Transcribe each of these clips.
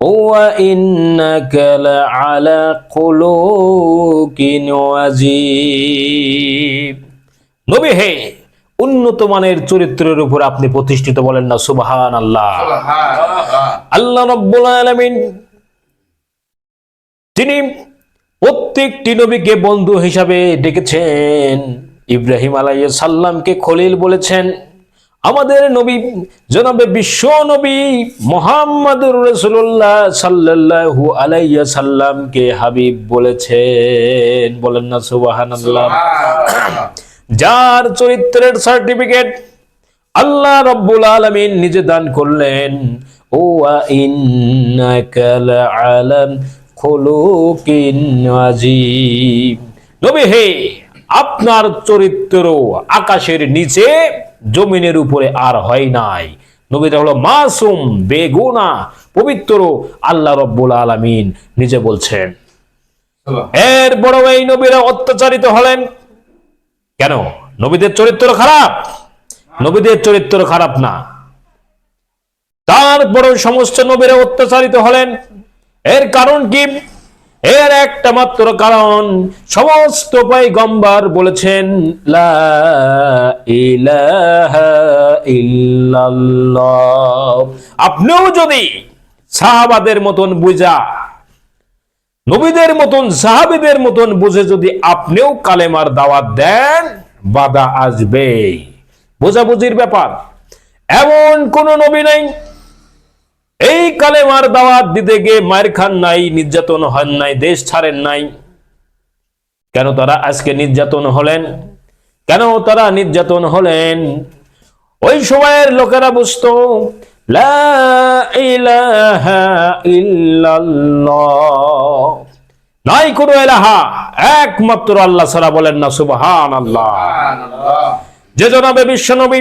وإنك لعلى خلق عظيم নবী হে উন্নত মানের চরিত্রের উপর আপনি প্রতিষ্ঠিত বলেন না সুবহান আল্লাহ আল্লাহ রব্বুল আলামিন তিনি প্রত্যেকটি নবীকে বন্ধু হিসাবে ডেকেছেন ইব্রাহিম আলাইহিস সাল্লামকে খলিল বলেছেন আমাদের নবী জনাবে বিশ্ব নবী মোহাম্মদুর রসুল্লাহ সাল্লাল্লাহু আলাইহি সাল্লামকে হাবিব বলেছেন। বলেন না সুবহানাল্লাহ। যার চরিত্রের সার্টিফিকেট আল্লাহ রব্বুল আলামিন নিজে দান করলেন। ও লাআলাম খুলুকিন নবী হে আপনার চরিত্র আকাশের নিচে জমিনের উপরে আর হয় নাই। নবীটা হলো মাসুম বেগুনা পবিত্র আল্লাহ রব্বুল আলামিন। নিজে বলছেন এর বড় এই নবীরা অত্যাচারিত হলেন। কেন? নবীদের চরিত্র খারাপ। নবীদের চরিত্র খারাপ না। তারপরেও সমস্ত নবীরা অত্যাচারিত হলেন। এর কারণ কি? এর একটা মাত্র কারণ, সমস্ত পয়গম্বর বলেছেন আপনিও যদি সাহাবাদের মতন বুঝা, নবীদের মতন, সাহাবিদের মতন বুঝে যদি আপনিও কালেমার দাওয়াত দেন, বাধা আসবে বোঝাবুঝির ব্যাপার, এমন কোন নবী নাই এই কালেমার দাওয়াত দিতে গিয়ে মায়ের খান নাই নির্যাতন হন নাই দেশ ছাড়েন নাই। কেন তারা আজকে নির্যাতন হলেন? কেন তারা নির্যাতন হলেন? ওই সময়ের লোকেরা বুঝতো লা ইলাহা ইল্লাল্লাহ। নাই কোনো এলাহা একমাত্র আল্লাহ সারা বলেন না সুবাহান আল্লাহ যে জনাবে বিশ্বনবী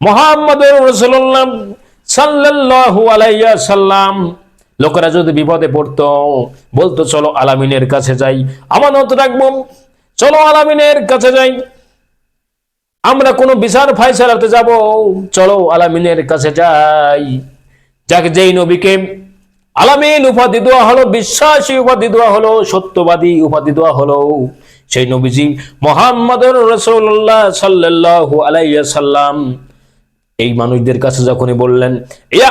মোহাম্মদ রসুল্লাহ সাল্লাম লোকেরা যদি বিপদে পড়তো, বলতো, চলো আলামিনের কাছে যাই। আমানত রাখব। চলো আলামিনের কাছে যাই। আমরা কোনো বিচার ফাইসালাতে যাব। চলো আলামিনের কাছে যাই। যাকে, যেই নবীকে আলামিন উপাধি দেওয়া হলো, বিশ্বাসী উপাধি দেওয়া হলো, সত্যবাদী উপাধি দেওয়া হলো, সেই নবীজি মোহাম্মদ রসুল্লাহ সাল্লাল্লাহু আলাইয়া সাল্লাম এই মানুষদের কাছে যখনই বললেন, ইয়া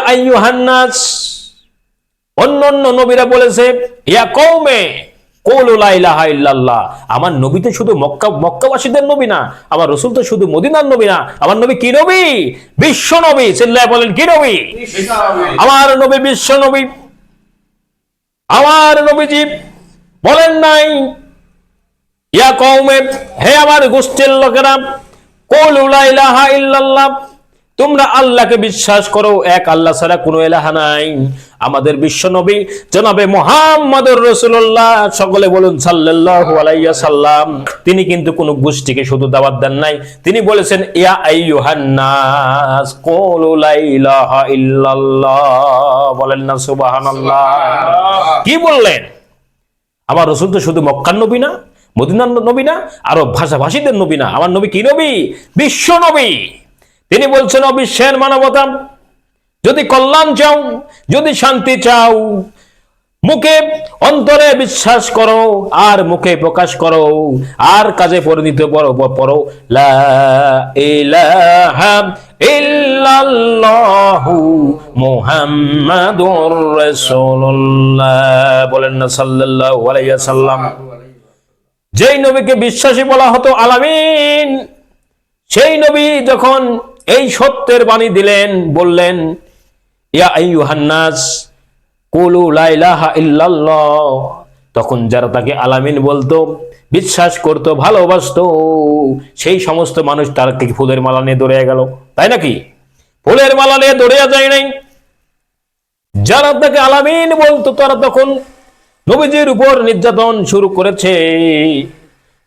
অন্য অন্য নবীরা বলেছে, ইয়া কৌমে আমার নবী তো শুধু মক্কা, মক্কাবাসীদের নবী না, আমার রসুল তো শুধু মদিনার নবী না, আমার নবী কি নবী? বিশ্ব নবী চিল্লায় বলেন, কি নবী? আমার নবী বিশ্ব নবী। আমার নবীজি বলেন নাই, ইয়া কৌমে হে আমার গোষ্ঠীর লোকেরা, কৌলু ইলাহা ইল্লাল্লাহ তোমরা আল্লাহকে বিশ্বাস করো এক আল্লাহ ছাড়া কোনো এলাহা নাই। আমাদের বিশ্ব নবী জনাবে মোহাম্মদুর রসুল্লাহ সকলে বলুন সাল্লাল্লাহু আলাইহি সাল্লাম তিনি কিন্তু কোনো গোষ্ঠীকে শুধু দাওয়াত দেন নাই। তিনি বলেছেন ইয়া আইয়ুহান নাস কুলু লা ইলাহা ইল্লাল্লাহ। বলেন না সুবহানাল্লাহ। কি বললেন? আমার রসুল তো শুধু মক্কার নবী না মদিনার নবী না আরও ভাষাভাষীদের নবী না। আমার নবী কি নবী? বিশ্ব নবী। তিনি বলছেন, অবিশ্বের মানবতা, যদি কল্যাণ চাও, যদি শান্তি চাও, মুখে অন্তরে বিশ্বাস করো, আর মুখে প্রকাশ করো, আর কাজে পরিণত পড়ো পড়ো বলেন না সাল্লাম যেই নবীকে বিশ্বাসী বলা হতো আলামিন, সেই নবী যখন এই সত্যের বাণী দিলেন, বললেন তখন যারা তাকে আলামিন বলতো, বিশ্বাস করত, ভালোবাসতো, সেই সমস্ত মানুষ তার ফুলের মালা নিয়ে দৌড়ে গেল। তাই নাকি? ফুলের মালা নিয়ে দৌড়ে যায় নাই। যারা তাকে আলামিন বলতো, তারা তখন নবীজির উপর নির্যাতন শুরু করেছে,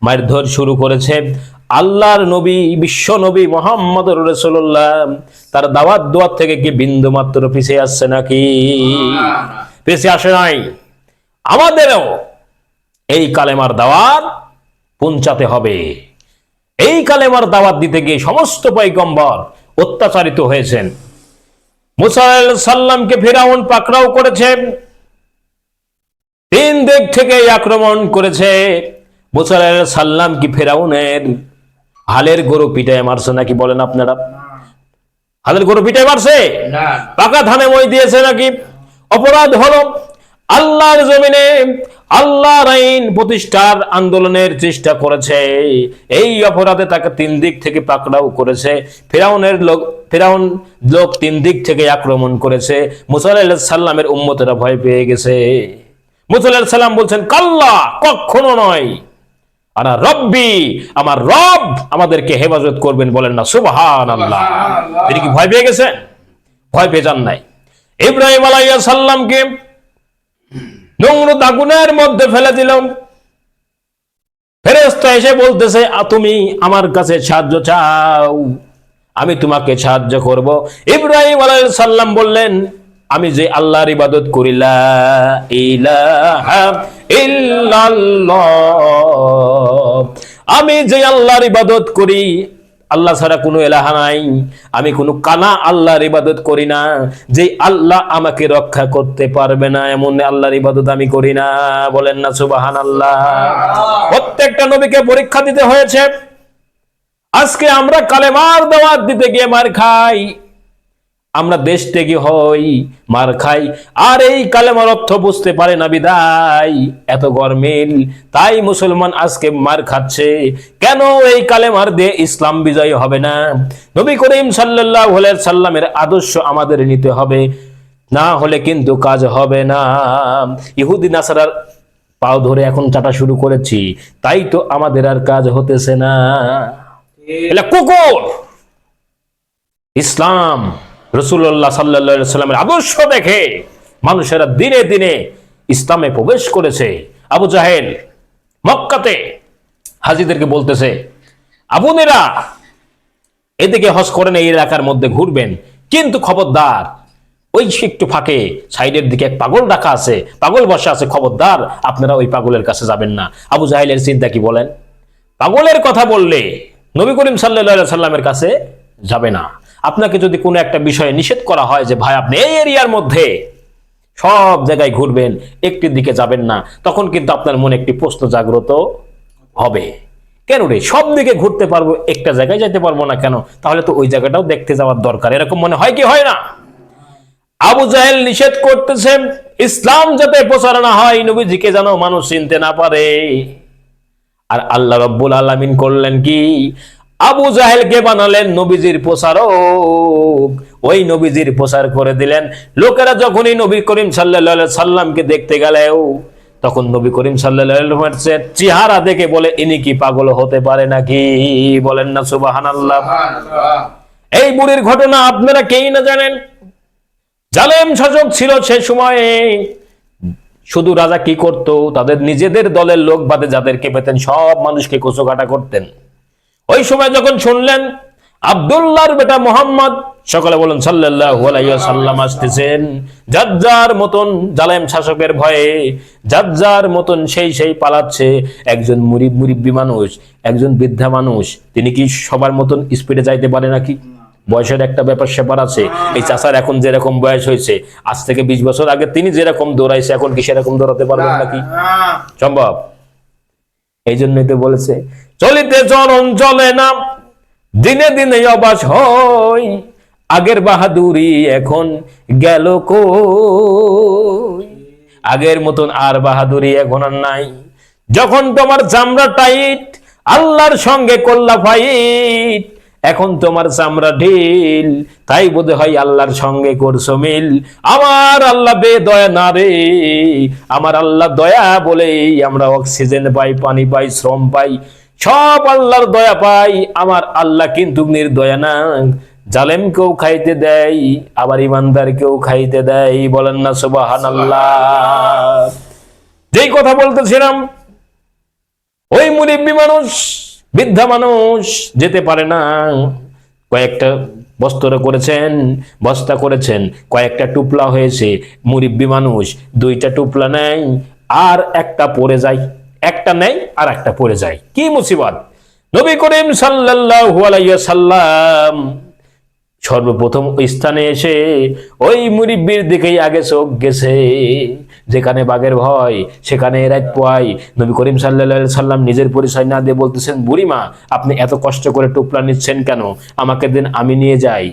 মারধর শুরু করেছে। আল্লাহর নবী, বিশ্ব নবী মোহাম্মদ রসুল্লাহ তার দাওয়াত দোয়ার থেকে কি বিন্দু মাত্র পিছিয়ে আসছে নাকি? পিছিয়ে আসে নাই। আমাদেরও এই কালেমার দাওয়াত পৌঁছাতে হবে। এই কালেমার দাওয়াত দিতে গিয়ে সমস্ত পৈগম্বর অত্যাচারিত হয়েছেন। মুসা সাল্লামকে ফেরাউন পাকড়াও করেছে। তিন দিক থেকে আক্রমণ করেছে। মুসা সাল্লাম কি ফেরাউনের হালের গরু পিটায় মারছে নাকি বলেন আপনারা? হালের গরু পিটায় মারছে? পাকা ধানে মই দিয়েছে নাকি? অপরাধ হলো আল্লাহর জমিনে আল্লাহর আইন প্রতিষ্ঠার আন্দোলনের চেষ্টা করেছে। এই অপরাধে তাকে তিন দিক থেকে পাকড়াও করেছে। ফেরাউনের লোক ফেরাউন লোক তিন দিক থেকে আক্রমণ করেছে। মুসাল্লাহ সাল্লামের উম্মতেরা ভয় পেয়ে গেছে। মুসাল্লাহ সাল্লাম বলছেন কাল্লা কখনো নয়। আর রব্বি আমার রব আমাদেরকে হেফাজত করবেন বলেন না সুবহান আল্লাহ তিনি কি ভয় পেয়ে গেছেন? ভয় পেয়ে যান নাই। ইব্রাহিম আলাইয়া সাল্লামকে নোংরো আগুনের মধ্যে ফেলে দিলাম। ফেরেস্তা এসে বলতেছে "আ, তুমি আমার কাছে সাহায্য চাও। আমি তোমাকে সাহায্য করব। ইব্রাহিম আলাইহিস সাল্লাম বললেন আমি যে আল্লাহর ইবাদত করিলা ইলাহা আমি যে আল্লাহর ইবাদত করি আল্লাহ ছাড়া কোনো এলাহা নাই। আমি কোনো কানা আল্লাহর ইবাদত করি না। যে আল্লাহ আমাকে রক্ষা করতে পারবে না এমন আল্লাহর ইবাদত আমি করি না। বলেন না সুবাহান আল্লাহ প্রত্যেকটা নবীকে পরীক্ষা দিতে হয়েছে। আজকে আমরা কালেমার দাওয়াত দিতে গিয়ে মার খাই। আমরা দেশ থেকে হই, মার খাই। আর এই কালেমার অর্থ বুঝতে পারে না বিদায়। এত গরমিল, তাই মুসলমান আজকে মার খাচ্ছে। কেন এই কালেমার দিয়ে ইসলাম বিজয় হবে না? নবী করিম সাল্লাহ সাল্লামের আদর্শ আমাদের নিতে হবে। না হলে কিন্তু কাজ হবে না। ইহুদি, নাসারার পাও ধরে এখন চাটা শুরু করেছি। তাই তো আমাদের আর কাজ হতেছে না। কুকুর! ইসলাম! রসুল্লাহ সাল্লা সাল্লামের আদর্শ দেখে মানুষেরা দিনে দিনে ইসলামে প্রবেশ করেছে। আবু জাহেল মক্কাতে হাজিদেরকে বলতেছে আবুনেরা এদিকে হজ করেন এই এলাকার মধ্যে ঘুরবেন। কিন্তু খবরদার, ওই একটু ফাঁকে সাইডের দিকে এক পাগল রাখা আছে, পাগল বসা আছে, খবরদার, আপনারা ওই পাগলের কাছে যাবেন না। আবু জাহেলের চিন্তা কি বলেন? পাগলের কথা বললে নবী করিম সাল্লা সাল্লামের কাছে যাবে না। আপনাকে যদি কোনো একটা বিষয়ে নিষেধ করা হয় যে, ভাই, আপনি এই এরিয়ার মধ্যে সব জায়গায় ঘুরবেন, একটির দিকে যাবেন না, তখন কিন্তু আপনার মনে একটি প্রশ্ন জাগ্রত হবে। কেন রে? সব দিকে ঘুরতে পারব, একটা জায়গায় যেতে পারব না কেন? তাহলে তো ওই জায়গাটাও দেখতে যাওয়ার দরকার। এরকম মনে হয় কি? হয় না। আবু জাহেল নিষেধ করতেছে ইসলাম যাতে প্রচারণা হয়, নবীজিকে যেন মানুষ চিনতে না পারে। আর আল্লাহ রব্বুল আলামিন করলেন কি? আবু জাহেলকে বানালেন নবীজির প্রচারক ওই নবীজির প্রচার করে দিলেন। লোকেরা যখনই নবী করিম সাল্লাহ সাল্লামকে দেখতে গেলেও তখন নবী করিম সাল্লাহ চেহারা দেখে বলে ইনি কি পাগল হতে পারে নাকি? বলেন না সুবাহান আল্লাহ এই বুড়ির ঘটনা আপনারা কেই না জানেন? জালেম শাসক ছিল সে সময়ে। শুধু রাজা কি করত? তাদের নিজেদের দলের লোক বাদে যাদেরকে পেতেন সব মানুষকে কোচোকাটা করতেন। ওই সময় যখন শুনলেন আব্দুল্লাহর বেটা মোহাম্মদ সকালে বলেন সাল্লাল্লাহু আলাইহি সাল্লাম আসতেছেন। যার মতন জালেম শাসকের ভয়ে যার মতন সেই সেই পালাচ্ছে। একজন মুরিব মুরিব্বি মানুষ একজন বৃদ্ধা মানুষ তিনি কি সবার মতন স্পিডে যাইতে পারে নাকি? বয়সের একটা ব্যাপার স্যাপার আছে। এই চাচার এখন যেরকম বয়স হয়েছে আজ থেকে বিশ বছর আগে তিনি যেরকম দৌড়াইছে এখন কি সেরকম দৌড়াতে পারবেন নাকি? সম্ভব? এই জন্যই তো বলেছে চলিতে চরণ চলে না। দিনে দিনে অবাস হয় আগের বাহাদুরি এখন গেল কই? আগের মতন আর বাহাদুরি এখন আর নাই। যখন তোমার চামড়া টাইট আল্লাহর সঙ্গে করলা ফাইট এখন তোমার চামড়া ঢিল, তাই বোধ হয় আল্লাহর সঙ্গে করছ মিল। আমার আল্লাহ বে দয়া না রে, আমার আল্লাহ দয়া বলেই আমরা অক্সিজেন পাই, পানি পাই, শ্রম পাই। সব আল্লাহর দয়া পাই, আমার আল্লাহ কিন্তু নির্দয়া না। জালেমকেও খাইতে দেয়, আবার ইমানদারকেও খাইতে দেয়, বলেন না সুবাহান আল্লাহ যেই কথা বলতেছিলাম, ওই মুরিব্বি মানুষ, বৃদ্ধা মানুষ যেতে পারে না। কয়েকটা বস্ত্র করেছেন, বস্তা করেছেন, কয়েকটা টুপলা হয়েছে। মুরিব্বি মানুষ দুইটা টুপলা নেয়, আর একটা পড়ে যায়। একটা নেই আর একটা পড়ে যায়। কি মুসিবত? নবী করিম সাল্লাল্লাহু সাল্লাম সর্বপ্রথম ওই স্থানে এসে ওই মুরিব্বির দিকেই আগে চোখ গেছে। যেখানে বাঘের ভয়, সেখানে রাত পোয়াই। নবী করিম সাল্লা সাল্লাম নিজের পরিচয় না দিয়ে বলতেছেন, বুড়িমা, আপনি এত কষ্ট করে টুপলা নিচ্ছেন কেন? আমাকে দিন, আমি নিয়ে যাই।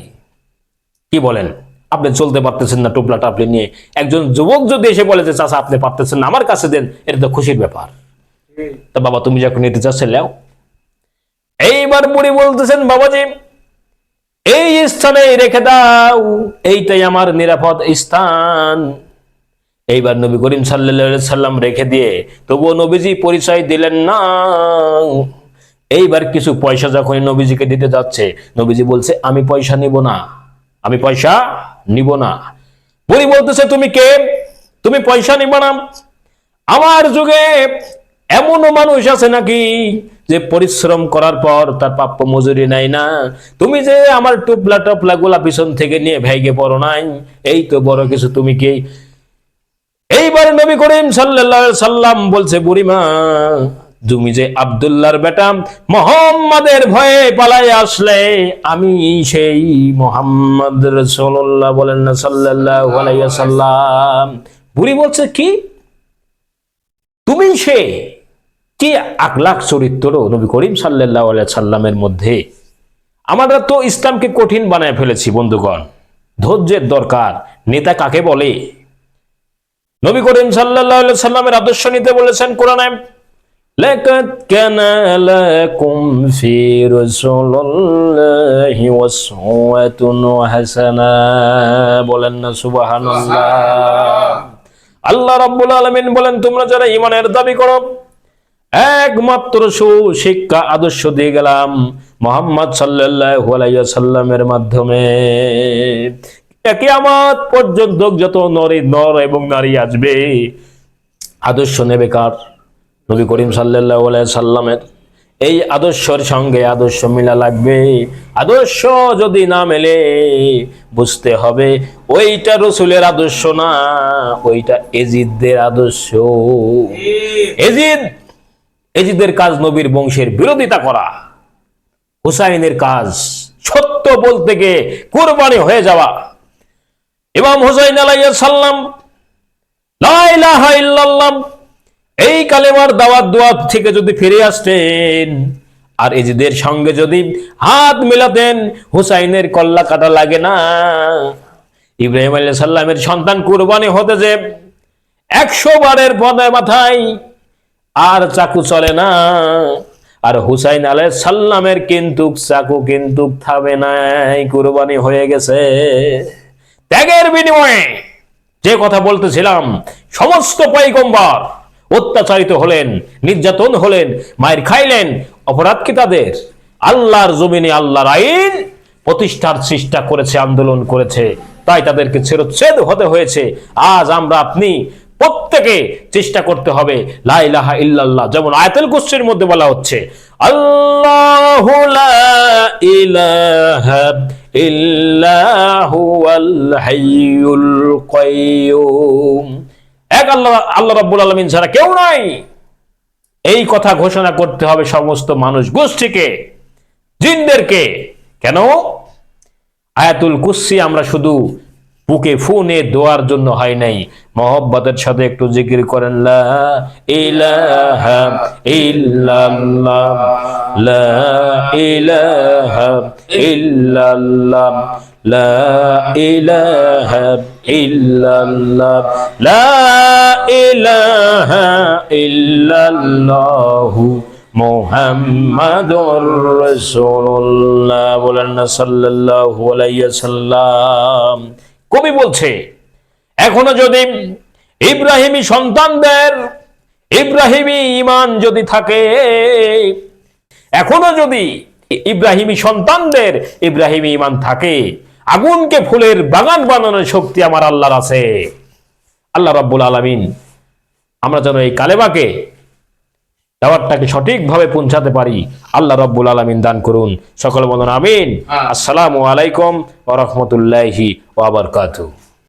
কি বলেন? আপনি চলতে পারতেছেন না টুপলাটা আপনি নিয়ে। একজন যুবক যদি এসে বলে যে, চাচা, আপনি পারতেছেন আমার কাছে দেন, এটা তো খুশির ব্যাপার। তা বাবা, তুমি যখন নিতে চাচ্ছেন লেও এইবার বুড়ি বলতেছেন, বাবাজি, এই স্থানে রেখে দাও। এইটাই আমার নিরাপদ স্থান। এইবার নবী করিম সাল্লা সাল্লাম রেখে দিয়ে, তবুও নবীজি পরিচয় দিলেন না। এইবার কিছু পয়সা যখন নবীজিকে দিতে যাচ্ছে, নবীজি বলছে, আমি পয়সা নিব না। আমি পয়সা নিব না। বুড়ি বলতেছে, তুমি কে? তুমি পয়সা নিব না। আমার যুগে এমনও মানুষ আছে নাকি যে পরিশ্রম করার পর তার প্রাপ্য মজুরি নাই না? তুমি যে আমার টুপলা টপলা গুলা পিছন থেকে নিয়ে ভেগে পড়ো নাই, এই তো বড় কিছু তুমি কি? এইবার নবী করিম আলাইহি সাল্লাম বলছে, বুড়িমা, তুমি যে আব্দুল্লাহর বেটা, মোহাম্মদের ভয়ে পালাই আসলে, আমি সেই মোহাম্মদ রাসূলুল্লাহ বলেন না আলাইহি সাল্লাম। বুড়ি বলছে, কি? তুমি সে কি আকলাক চরিত্র নবী করিম সাল্লাল্লাহু আলাইহি সাল্লামের মধ্যে? আমরা তো ইসলামকে কঠিন বানায় ফেলেছি বন্ধুগণ। ধৈর্যের দরকার। নেতা কাকে বলে? নবী করিম সাল্লাল্লাহু আলাইহি সাল্লামের আদর্শ নিতে বলেছেন কোরআনে বলেন সুবহানাল্লাহ। আল্লাহ রাব্বুল আলামিন বলেন তোমরা যারা ইমানের দাবি করো একমাত্র সুশিক্ষা আদর্শ দিয়ে গেলাম মোহাম্মদ আলাইহি সাল্লামের মাধ্যমে। কিয়ামত পর্যন্ত যত নরে, নর এবং নারী আসবে, আদর্শ নেবে কার? নবী করিম আলাইহি সাল্লামের এই আদর্শের সঙ্গে আদর্শ মিলা লাগবে। আদর্শ যদি না মেলে, বুঝতে হবে ওইটা রসুলের আদর্শ না, ওইটা এজিদদের আদর্শ। এজিদ এজিদের কাজ নবীর বংশের বিরোধিতা করা। হুসাইনের কাজ সত্য বলতে গিয়ে কোরবানি হয়ে যাওয়া। ইমাম হুসাইন আলাইহিস সাল্লাম লা ইলাহা ইল্লাল্লাহ, এই কালেমার দাওয়াত দোয়াত থেকে যদি ফিরে আসতেন, আর এজিদের সঙ্গে যদি হাত মিলাতেন, হুসাইনের কল্লা কাটা লাগে না। ইব্রাহিম আলাইহিস সাল্লামের সন্তান কুরবানি হতে যে একশো বারের পদে মাথায় আর চাকু চলে না। আর হুসাইন আলাই সাল্লামের কিন্তু চাকু কিন্তু থামে নাই, কুরবানি হয়ে গেছে। ত্যাগের বিনিময়ে যে কথা বলতেছিলাম, সমস্ত পৈগম্বর অত্যাচারিত হলেন, নির্যাতন হলেন, মায়ের খাইলেন, অপরাধ কি তাদের? আল্লাহর জমিনে আল্লাহর আইন প্রতিষ্ঠার চেষ্টা করেছে, আন্দোলন করেছে, তাই তাদেরকে ছেড়চ্ছেদ হতে হয়েছে। আজ আমরা আপনি প্রত্যেকে চেষ্টা করতে হবে। লা ইলাহা ইল্লাল্লাহ, যেমন আয়াতুল কুরসির মধ্যে বলা হচ্ছে, আল্লাহু লা ইলাহা ইল্লাহু এক আল্লাহ আল্লাহ রাব্বুল আলামিন ছাড়া কেউ নাই। এই কথা ঘোষণা করতে হবে সমস্ত মানুষ গোষ্ঠীকে, জিনদেরকে। কেন? আয়াতুল কুসি আমরা শুধু বুকে ফোনে দোয়ার জন্য হয় নাই। মহব্বতের সাথে একটু জিকির করেন, লা লা লা লা বলেন সাল্লাল্লাহু সাল্লাম কবি বলছে, এখনও যদি ইব্রাহিমী সন্তানদের ইব্রাহিমী ইমান যদি থাকে, এখনও যদি ইব্রাহিমী সন্তানদের ইব্রাহিমী ইমান থাকে, আগুনকে ফুলের বাগান বানানোর শক্তি আমার আল্লাহর আছে। আল্লাহ রাব্বুল আলামিন, আমরা যেন এই কালেমাকে দাওয়াতটাকে সঠিকভাবে পৌঁছাতে পারি। আল্লাহ রব্বুল আলমিন দান করুন। সকল বন্ধন আমিন। আসসালামু আলাইকুম ওয়া রাহমাতুল্লাহি ওয়া বারাকাতুহু।